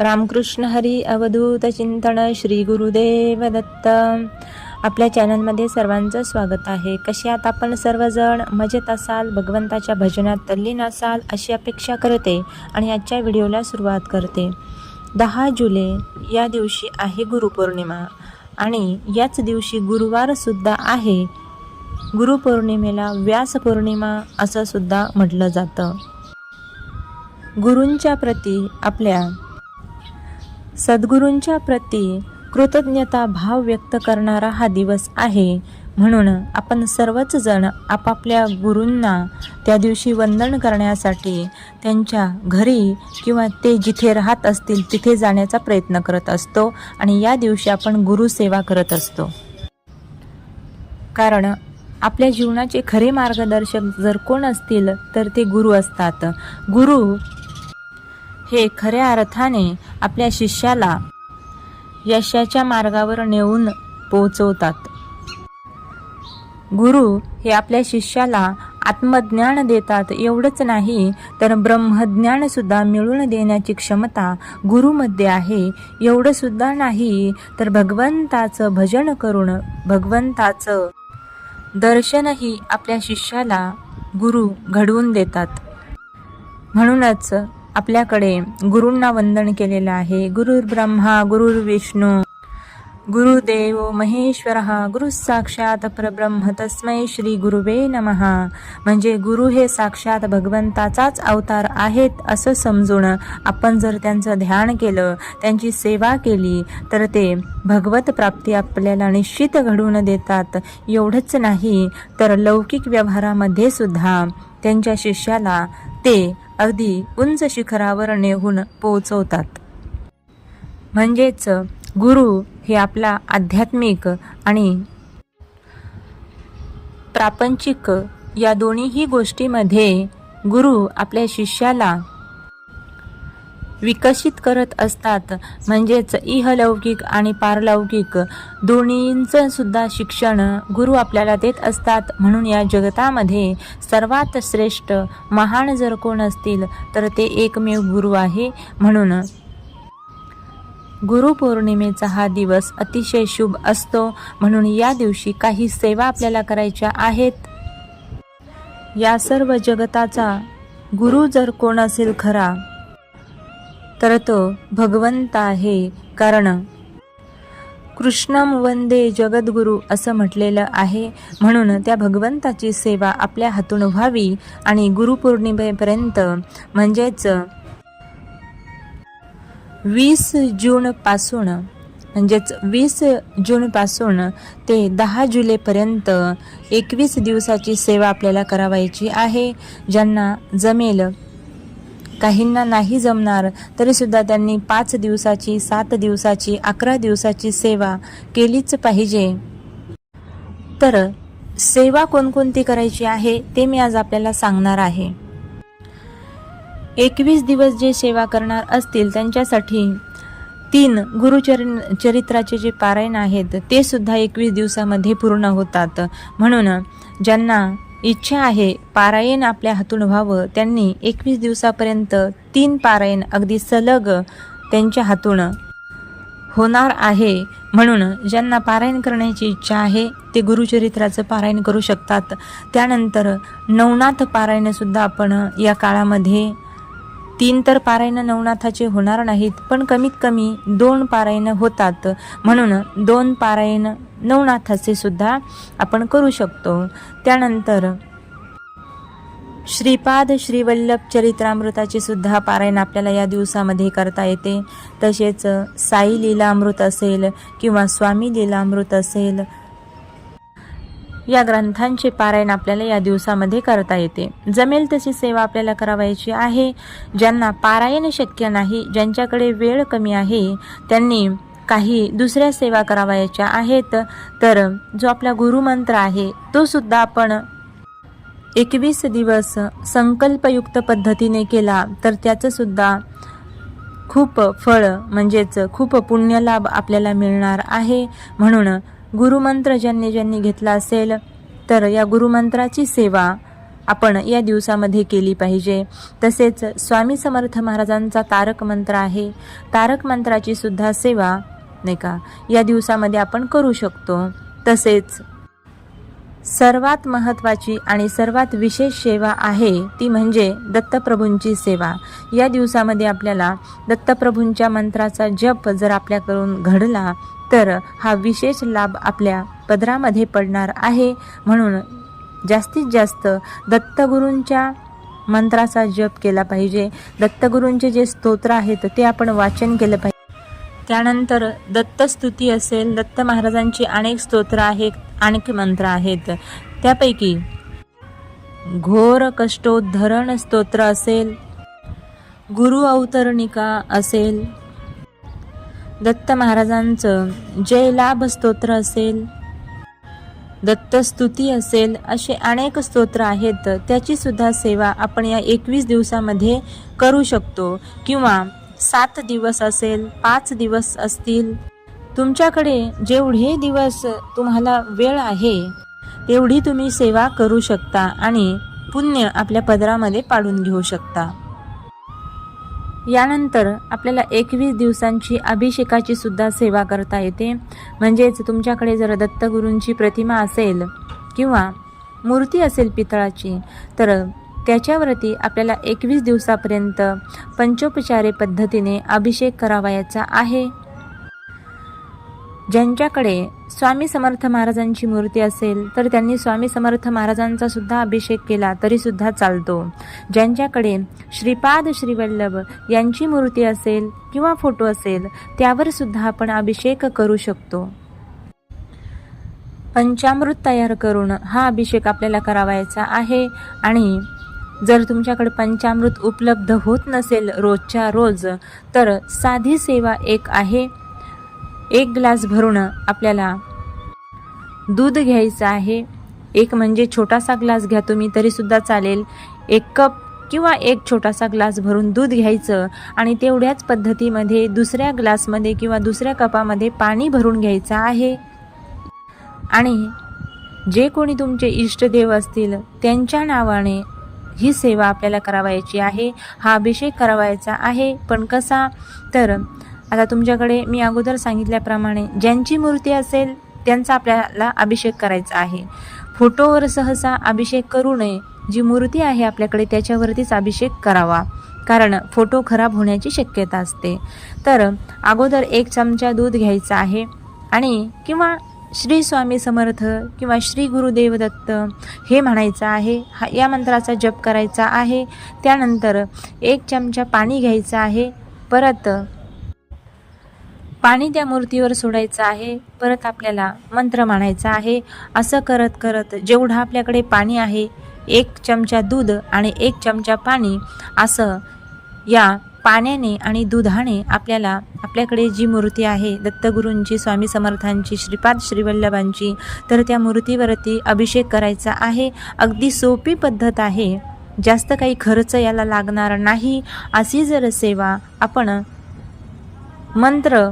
रामकृष्ण हरी अवधूत चिंतन श्री गुरुदेव दत्त. आपल्या चॅनलमध्ये सर्वांचं स्वागत आहे. कसे आता आपण सर्वजण? मजेत असाल? भगवंताच्या भजनात तल्लीन असाल अशी अपेक्षा करते आणि आजच्या व्हिडिओला सुरुवात करते. दहा जुलै या दिवशी आहे गुरुपौर्णिमा आणि याच दिवशी गुरुवारसुद्धा आहे. गुरुपौर्णिमेला व्यास पौर्णिमा असं सुद्धा म्हटलं जातं. गुरूंच्या प्रती आपल्या सद्गुरूंच्या प्रती कृतज्ञता भाव व्यक्त करणारा हा दिवस आहे. म्हणून आपण सर्वच जण आपापल्या गुरूंना त्या दिवशी वंदन करण्यासाठी त्यांच्या घरी किंवा ते जिथे राहत असतील तिथे जाण्याचा प्रयत्न करत असतो आणि या दिवशी आपण गुरुसेवा करत असतो. कारण आपल्या जीवनाचे खरे मार्गदर्शक जर कोण असतील तर ते गुरु असतात. गुरु हे खऱ्या अर्थाने आपल्या शिष्याला यशाच्या मार्गावर नेऊन पोचवतात गुरु हे आपल्या शिष्याला आत्मज्ञान देतात. एवढंच नाही तर ब्रह्मज्ञान सुद्धा देण्याची क्षमता गुरुमध्ये आहे. एवढं सुद्धा नाही तर भगवंताचं भजन करून भगवंताचं दर्शनही आपल्या शिष्याला गुरु घडवून देतात. म्हणूनच आपल्याकडे गुरूंना वंदन केलेलं आहे. गुरुर ब्रह्मा गुरुर विष्णू गुरुदेव महेश्वर गुरुसाक्षात परब्रह्म तस्मै श्री गुरुवे नमहा म्हणजे गुरु हे साक्षात भगवंताचाच अवतार आहेत असं समजून आपण जर त्यांचं ध्यान केलं त्यांची सेवा केली तर ते भगवत प्राप्ती आपल्याला निश्चित घडवून देतात. एवढंच नाही तर लौकिक व्यवहारामध्ये सुद्धा त्यांच्या शिष्याला ते अगदी उंच शिखरावर नेहून पोहोचवतात. म्हणजेच गुरु हे आपला आध्यात्मिक आणि प्रापंचिक या दोन्हीही गोष्टीमध्ये गुरु आपल्या शिष्याला विकसित करत असतात. म्हणजेच इहलौकिक आणि पारलौकिक दोन्हींचं सुद्धा शिक्षण गुरु आपल्याला देत असतात. म्हणून या जगतामध्ये सर्वात श्रेष्ठ महान जर कोण असतील तर ते एकमेव गुरु आहे. म्हणून गुरुपौर्णिमेचा हा दिवस अतिशय शुभ असतो. म्हणून या दिवशी काही सेवा आपल्याला करायच्या आहेत. या सर्व जगताचा गुरु जर कोण असेल खरा तर तो भगवंत आहे. कारण कृष्णम वंदे जगद्गुरु असं म्हटलेलं आहे. म्हणून त्या भगवंताची सेवा आपल्या हातून व्हावी आणि गुरुपौर्णिमेपर्यंत म्हणजेच वीस जूनपासून म्हणजेच वीस जूनपासून ते दहा जुलैपर्यंत एकवीस दिवसाची सेवा आपल्याला करावायची आहे. ज्यांना जमेल काहींना नाही जमणार तरीसुद्धा त्यांनी पाच दिवसाची सात दिवसाची अकरा दिवसाची सेवा केलीच पाहिजे. तर सेवा कोणकोणती करायची आहे ते मी आज आपल्याला सांगणार आहे. एकवीस दिवस जे सेवा करणार असतील त्यांच्यासाठी तीन गुरुचर चरित्राचे जे पारायण आहेत ते सुद्धा एकवीस दिवसामध्ये पूर्ण होतात. म्हणून ज्यांना इच्छा आहे पारायण आपल्या हातून व्हावं त्यांनी एकवीस दिवसापर्यंत तीन पारायण अगदी सलग त्यांच्या हातून होणार आहे. म्हणून ज्यांना पारायण करण्याची इच्छा आहे ते गुरुचरित्राचं पारायण करू शकतात. त्यानंतर नवनाथ पारायणसुद्धा आपण या काळामध्ये तीन तर पारायण नवनाथाचे होणार नाहीत पण कमीत कमी दोन पारायण होतात. म्हणून दोन पारायण नवनाथाचे सुद्धा आपण करू शकतो. त्यानंतर श्रीपाद श्रीवल्लभ चरित्रामृताचे सुद्धा पारायण आपल्याला या दिवसामध्ये करता येते. तसेच साई लीलामृत असेल किंवा स्वामी लीलामृत असेल या ग्रंथांचे पारायण आपल्याला या दिवसामध्ये करता येते. जमेल तशी सेवा आपल्याला करावायची आहे. ज्यांना पारायण शक्य नाही ज्यांच्याकडे वेळ कमी आहे त्यांनी काही दुसऱ्या सेवा करावायच्या आहेत. तर जो आपला गुरुमंत्र आहे तो सुद्धा आपण एकवीस दिवस संकल्पयुक्त पद्धतीने केला तर त्याचं सुद्धा खूप फळ म्हणजेच खूप पुण्यलाभ आपल्याला मिळणार आहे. म्हणून गुरुमंत्र ज्यांनी ज्यांनी घेतला असेल तर या गुरुमंत्राची सेवा आपण या दिवसामध्ये केली पाहिजे. तसेच स्वामी समर्थ महाराजांचा तारक मंत्र आहे. तारक मंत्राची सुद्धा सेवा नाही का या दिवसामध्ये आपण करू शकतो. तसेच सर्वात महत्त्वाची आणि सर्वात विशेष सेवा आहे ती म्हणजे दत्तप्रभूंची सेवा. या दिवसामध्ये आपल्याला दत्तप्रभूंच्या मंत्राचा जप जर आपल्याकडून घडला तर हा विशेष लाभ आपल्या पदरामध्ये पडणार आहे. म्हणून जास्तीत जास्त दत्तगुरूंच्या मंत्राचा जप केला पाहिजे. दत्तगुरूंचे जे स्तोत्र आहेत ते आपण वाचन केलं पाहिजे. त्यानंतर दत्तस्तुती असेल दत्त महाराजांची अनेक स्तोत्र आहेत अनेक मंत्र आहेत. त्यापैकी घोर कष्टोद्धरण स्तोत्र असेल गुरु अवतरणिका असेल दत्त महाराजांचं जय लाभ स्तोत्र असेल दत्तस्तुती असेल असे अनेक स्तोत्र आहेत त्याची सुद्धा सेवा आपण या एकवीस दिवसामध्ये करू शकतो. किंवा सात दिवस असेल पाच दिवस असतील तुमच्याकडे जेवढे दिवस तुम्हाला वेळ आहे तेवढी तुम्ही सेवा करू शकता आणि पुण्य आपल्या पदरामध्ये पाडून घेऊ शकता. यानंतर आपल्याला एकवीस दिवसांची अभिषेकाची सुद्धा सेवा करता येते. म्हणजेच तुमच्याकडे जर दत्तगुरूंची प्रतिमा असेल किंवा मूर्ती असेल पितळाची तर त्याच्यावरती आपल्याला एकवीस दिवसापर्यंत पंचोपचारे पद्धतीने अभिषेक करावायचा आहे. ज्यांच्याकडे स्वामी समर्थ महाराजांची मूर्ती असेल तर त्यांनी स्वामी समर्थ महाराजांचा सुद्धा अभिषेक केला तरी सुद्धा चालतो. ज्यांच्याकडे श्रीपाद श्रीवल्लभ यांची मूर्ती असेल किंवा फोटो असेल त्यावर सुद्धा आपण अभिषेक करू शकतो. पंचामृत तयार करून हा अभिषेक आपल्याला करावायचा आहे आणि जर तुमच्याकडे पंचामृत उपलब्ध होत नसेल रोजच्या रोज तर साधी सेवा एक आहे. एक ग्लास भरून आपल्याला दूध घ्यायचं आहे. एक म्हणजे छोटासा ग्लास घ्या तुम्ही तरीसुद्धा चालेल. एक कप किंवा एक छोटासा ग्लास भरून दूध घ्यायचं आणि तेवढ्याच पद्धतीमध्ये दुसऱ्या ग्लासमध्ये किंवा दुसऱ्या कपामध्ये पाणी भरून घ्यायचं आहे. आणि जे कोणी तुमचे इष्टदेव असतील त्यांच्या नावाने ही सेवा आपल्याला करावायची आहे. हा अभिषेक करावायचा आहे. पण कसा? तर आता तुमच्याकडे मी अगोदर सांगितल्याप्रमाणे ज्यांची मूर्ती असेल त्यांचा आपल्याला अभिषेक करायचा आहे. फोटोवर सहसा अभिषेक करू नये. जी मूर्ती आहे आपल्याकडे त्याच्यावरतीच अभिषेक करावा. कारण फोटो खराब होण्याची शक्यता असते. तर अगोदर एक चमचा दूध घ्यायचा आहे आणि किंवा श्री स्वामी समर्थ किंवा श्री गुरुदेव दत्त हे म्हणायचं आहे. हा या मंत्राचा जप करायचा आहे. त्यानंतर एक चमचा पाणी घ्यायचं आहे. परत पाणी त्या मूर्तीवर सोडायचं आहे परत आपल्याला मंत्र मानायचा आहे. असं करत करत जेवढं आपल्याकडे पाणी आहे एक चमचा दूध आणि एक चमचा पाणी असं या पाण्याने आणि दुधाने आपल्याला आपल्याकडे जी मूर्ती आहे दत्तगुरूंची स्वामी समर्थांची श्रीपाद श्रीवल्लभांची तर त्या मूर्तीवरती अभिषेक करायचा आहे. अगदी सोपी पद्धत आहे. जास्त काही खर्च याला लागणार नाही. अशी जर सेवा आपण मंत्र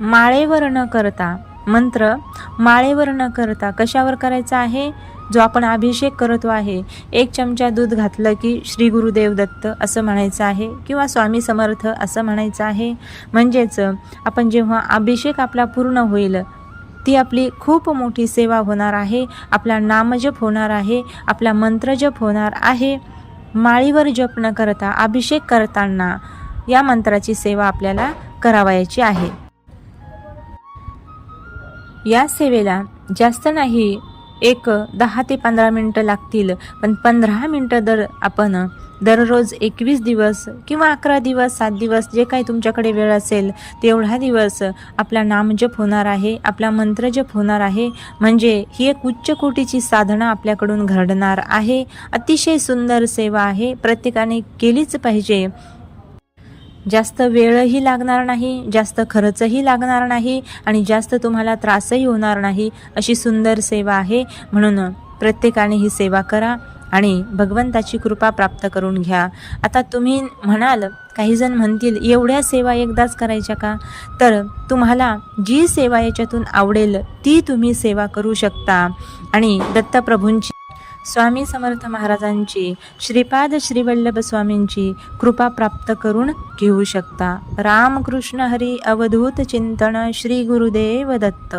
माळेवर न करता मंत्र माळेवर न करता कशावर करायचा आहे? जो आपण अभिषेक करतो आहे. एक चमचा दूध घातलं की श्री गुरुदेव दत्त असं म्हणायचं आहे किंवा स्वामी समर्थ असं म्हणायचं आहे. म्हणजेच आपण जेव्हा अभिषेक आपला पूर्ण होईल ती आपली खूप मोठी सेवा होणार आहे. आपला नामजप होणार आहे. आपला मंत्रजप होणार आहे. माळीवर जप न करता अभिषेक करताना या मंत्राची सेवा आपल्याला करावायची आहे. या सेवेला जास्त नाही एक दहा ते पंधरा मिनटं लागतील. पण पंधरा मिनटं दर आपण दररोज एकवीस दिवस किंवा अकरा दिवस सात दिवस जे काही तुमच्याकडे वेळ असेल तेवढा दिवस आपला नामजप होणार आहे आपला मंत्रजप होणार आहे. म्हणजे ही एक उच्च कोटीची साधना आपल्याकडून घडणार आहे. अतिशय सुंदर सेवा आहे. प्रत्येकाने केलीच पाहिजे. जास्त वेळही लागणार नाही जास्त खर्चही लागणार नाही आणि जास्त तुम्हाला त्रासही होणार नाही अशी सुंदर सेवा आहे. म्हणून प्रत्येकाने ही सेवा करा आणि भगवंताची कृपा प्राप्त करून घ्या. आता तुम्ही म्हणाल काही जण म्हणतील एवढ्या सेवा एकदाच करायच्या का? तर तुम्हाला जी सेवा याच्यातून आवडेल ती तुम्ही सेवा करू शकता. आणि दत्तप्रभूंची स्वामी समर्थ महाराजांची श्रीपाद श्रीवल्लभ स्वामींची कृपा प्राप्त करून घेऊ शकता. रामकृष्ण हरी अवधूत चिंतन श्री गुरुदेव दत्त.